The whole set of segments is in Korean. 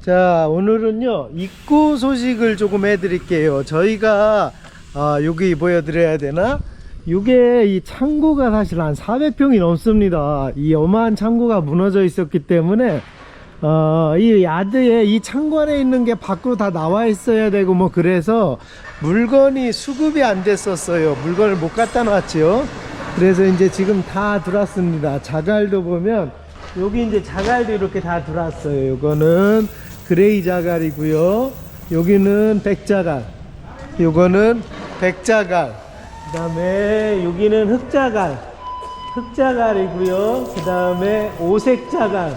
자 오늘은요 입구 소식을 조금 해드릴게요. 저희가 아 여기 보여드려야 되나? 이게 이 창고가 사실 한 400평이 넘습니다. 이 어마한 창고가 무너져 있었기 때문에 어, 이 야드에 이 창고 안에 있는 게 밖으로 다 나와 있어야 되고 뭐 그래서 물건이 수급이 안 됐었어요. 물건을 못 갖다 놨죠. 그래서 이제 지금 다 들어왔습니다. 자갈도 보면 여기 이제 자갈도 이렇게 다 들어왔어요. 요거는 그레이 자갈이고요. 여기는 백자갈. 요거는 백자갈. 그 다음에 여기는 흑자갈. 흑자갈이고요. 그 다음에 오색자갈.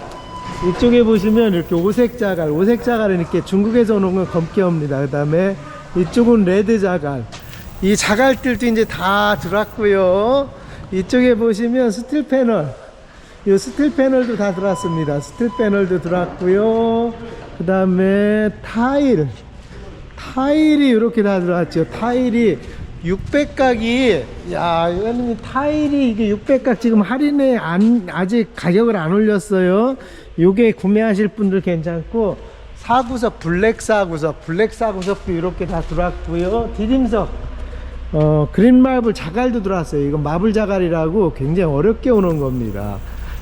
이쪽에 보시면 이렇게 오색자갈 오색자갈은 이렇게 중국에서 오는 건 검게 옵니다. 그 다음에 이쪽은 레드자갈. 이 자갈들도 이제 다 들어왔고요. 이쪽에 보시면 스틸 패널. 이 스틸 패널도 다 들어왔습니다. 스틸 패널도 들어왔고요 그 다음에 타일 타일이 이렇게 다 들어왔죠. 타일이 600각이 야 이거는 타일이 이게 600각 지금 할인에 안 아직 가격을 안 올렸어요. 요게 구매하실 분들 괜찮고 사구석 블랙 사구석 블랙 사구석도 이렇게 다 들어왔고요. 디딤석 어 그린 마블 자갈도 들어왔어요. 이건 마블 자갈이라고 굉장히 어렵게 오는 겁니다.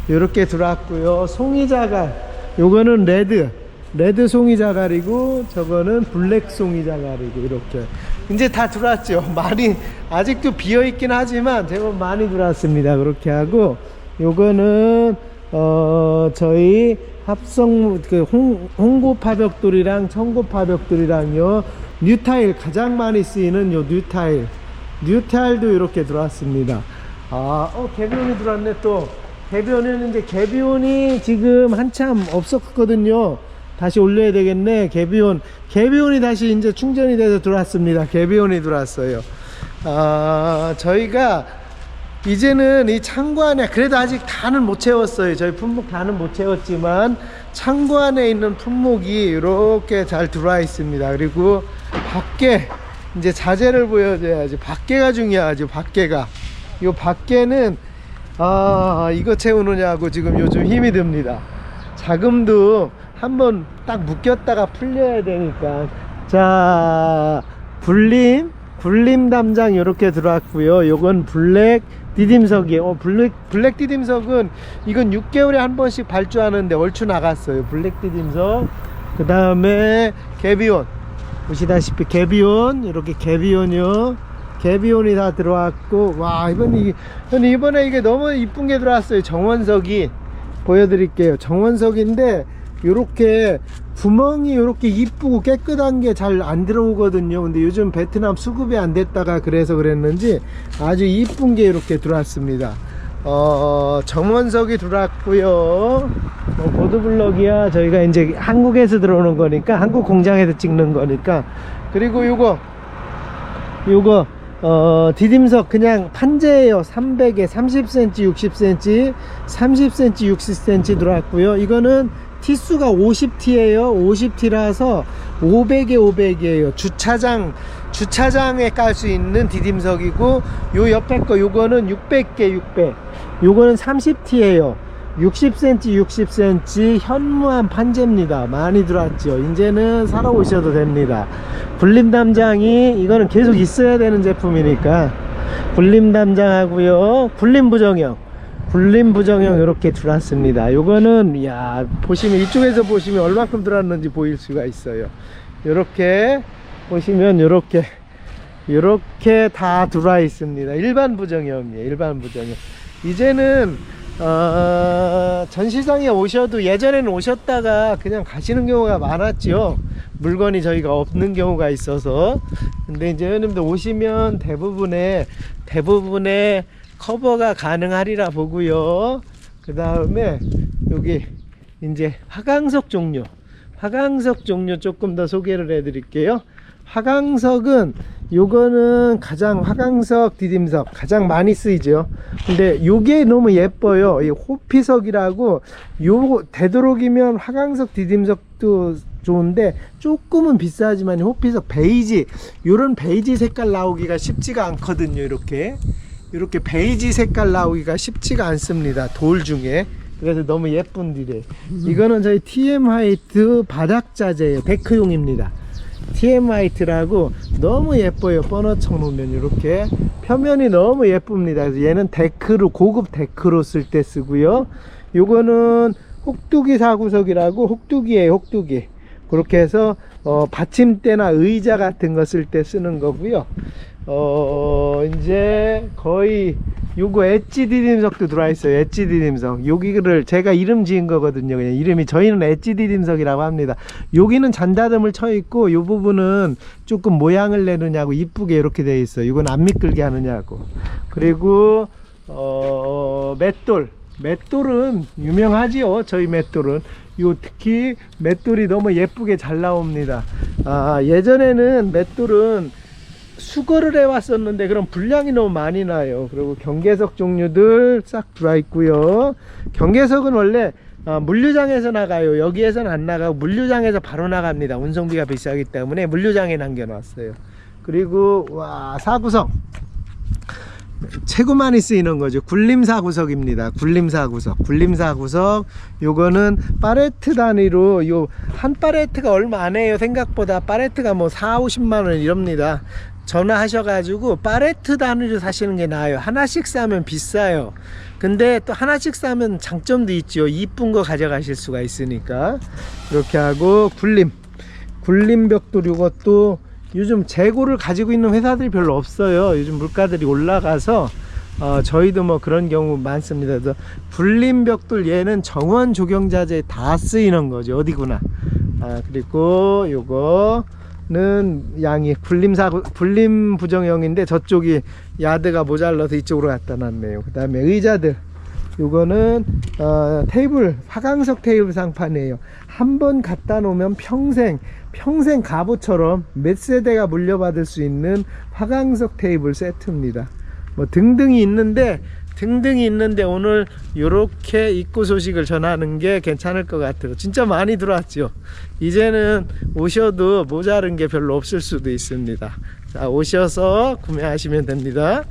이렇게 들어왔고요. 송이 자갈 요거는 레드 레드 송이 자갈이고 저거는 블랙 송이 자갈이고 이렇게. 이제 다 들어왔죠. 많이 아직도 비어 있긴 하지만 제법 많이 들어왔습니다. 그렇게 하고 요거는 어 저희 합성 그 홍, 홍고 파벽돌이랑 청고 파벽돌이랑요. 뉴타일 가장 많이 쓰이는 요 뉴타일. 뉴타일도 이렇게 들어왔습니다. 아어 개비온이 들어왔네 또. 개비온은 이제 개비온이 지금 한참 없었거든요 다시 올려야 되겠네. 개비온 개비온이 다시 이제 충전이 돼서 들어왔습니다. 개비온이 들어왔어요. 아 저희가 이제는 이 창고 안에 그래도 아직 다는 못 채웠어요. 저희 품목 다는 못 채웠지만 창고 안에 있는 품목이 이렇게 잘 들어와 있습니다. 그리고 밖에 이제 자재를 보여줘야지. 밖에가 중요하죠 밖에가. 이 밖에는 아 이거 채우느냐고 지금 요즘 힘이 듭니다. 자금도 한번 딱 묶였다가 풀려야 되니까. 자 불림 불림 담장 이렇게 들어왔고요. 요건 블랙 디딤석이에요. 어, 블랙, 블랙 디딤석은 이건 6개월에 한 번씩 발주하는데 얼추 나갔어요. 블랙 디딤석. 그 다음에 개비온. 보시다시피 개비온 이렇게 개비온이요. 개비온이 다 들어왔고 와 이번에 이번에, 이번에 이게 너무 이쁜 게 들어왔어요. 정원석이. 보여드릴게요. 정원석인데 요렇게 구멍이 요렇게 이쁘고 깨끗한 게 잘 안 들어오거든요. 근데 요즘 베트남 수급이 안 됐다가 그래서 그랬는지 아주 이쁜 게 이렇게 들어왔습니다. 어 정원석이 들어왔고요. 뭐 보드블럭이야. 저희가 이제 한국에서 들어오는 거니까 한국 공장에서 찍는 거니까. 그리고 요거 요거 어 디딤석 그냥 판재예요. 300에 30cm 60cm 30cm 60cm 들어왔고요. 이거는 티수가 50T예요. 50T라서 500에 500이에요. 주차장 주차장에 깔 수 있는 디딤석이고 요 옆에 거 요거는 600개 600 요거는 30T예요 60cm 60cm 현무암 판재입니다. 많이 들어왔죠. 이제는 사러 오셔도 됩니다. 불림 담장이 이거는 계속 있어야 되는 제품이니까. 불림 담장하고요. 불림 부정형. 불림 부정형 이렇게 들어왔습니다. 요거는 야 보시면 이쪽에서 보시면 얼마큼 들어왔는지 보일 수가 있어요. 이렇게 보시면 이렇게 이렇게 다 들어와 있습니다. 일반 부정형이에요. 일반 부정형. 이제는 어, 전시장에 오셔도 예전에는 오셨다가 그냥 가시는 경우가 많았죠. 물건이 저희가 없는 경우가 있어서. 근데 이제 회원님들 오시면 대부분의 대부분의 커버가 가능하리라 보고요. 그 다음에 여기 이제 화강석 종류. 화강석 종류 조금 더 소개를 해 드릴게요. 화강석은 요거는 가장 화강석 디딤석 가장 많이 쓰이죠 근데 요게 너무 예뻐요 이 호피석이라고 요 되도록이면 화강석 디딤석도 좋은데 조금은 비싸지만 호피석 베이지 요런 베이지 색깔 나오기가 쉽지가 않거든요 이렇게 이렇게 베이지 색깔 나오기가 쉽지가 않습니다 돌 중에 그래서 너무 예쁜디래. 이거는 저희 TM 화이트 바닥 자재예요. 데크용입니다. TM 화이트라고 너무 예뻐요. 버너청 놓으면 이렇게 표면이 너무 예쁩니다. 그래서 얘는 데크로 고급 데크로 쓸 때 쓰고요. 요거는 혹두기 사구석이라고 혹두기예요. 혹두기. 그렇게 해서 어, 받침대나 의자 같은 거 쓸 때 쓰는 거고요. 어, 이제 거의 요거 엣지 디딤석도 들어와 있어요. 엣지 디딤석. 여기를 제가 이름 지은 거거든요. 그냥 이름이 저희는 엣지 디딤석이라고 합니다. 여기는 잔다듬을 쳐 있고 요 부분은 조금 모양을 내느냐고 이쁘게 이렇게 돼 있어요. 이건 안 미끌게 하느냐고. 그리고 어, 맷돌. 맷돌은 유명하지요. 저희 맷돌은. 요 특히 맷돌이 너무 예쁘게 잘 나옵니다. 아, 예전에는 맷돌은 수거를 해왔었는데 그럼 분량이 너무 많이 나요. 그리고 경계석 종류들 싹 들어와 있고요. 경계석은 원래 아, 물류장에서 나가요. 여기에서는 안 나가고 물류장에서 바로 나갑니다. 운송비가 비싸기 때문에 물류장에 남겨놨어요. 그리고 와 사구석 최고 많이 쓰이는 거죠. 굴림사구석입니다. 굴림사구석. 굴림사구석. 요거는 파레트 단위로 요 한 파레트가 얼마 안 해요. 생각보다 파레트가 뭐 4, 50만 원 이럽니다. 전화하셔가지고 파레트 단위로 사시는 게 나아요. 하나씩 사면 비싸요. 근데 또 하나씩 사면 장점도 있죠. 이쁜 거 가져가실 수가 있으니까. 이렇게 하고 굴림. 굴림 벽돌 이것도 요즘 재고를 가지고 있는 회사들이 별로 없어요. 요즘 물가들이 올라가서 어, 저희도 뭐 그런 경우 많습니다. 그래서 굴림 벽돌 얘는 정원 조경자재에 다 쓰이는 거죠. 어디구나. 아, 그리고 요거 는 양이 굴림사 굴림 부정형인데 저쪽이 야드가 모자라서 이쪽으로 갖다 놨네요. 그 다음에 의자들 요거는 어, 테이블 화강석 테이블 상판이에요. 한 번 갖다 놓으면 평생 평생 갑옷처럼 몇 세대가 물려받을 수 있는 화강석 테이블 세트입니다. 뭐 등등이 있는데 등등이 있는데 오늘 이렇게 입고 소식을 전하는 게 괜찮을 것 같아요. 진짜 많이 들어왔죠. 이제는 오셔도 모자른 게 별로 없을 수도 있습니다. 자 오셔서 구매하시면 됩니다.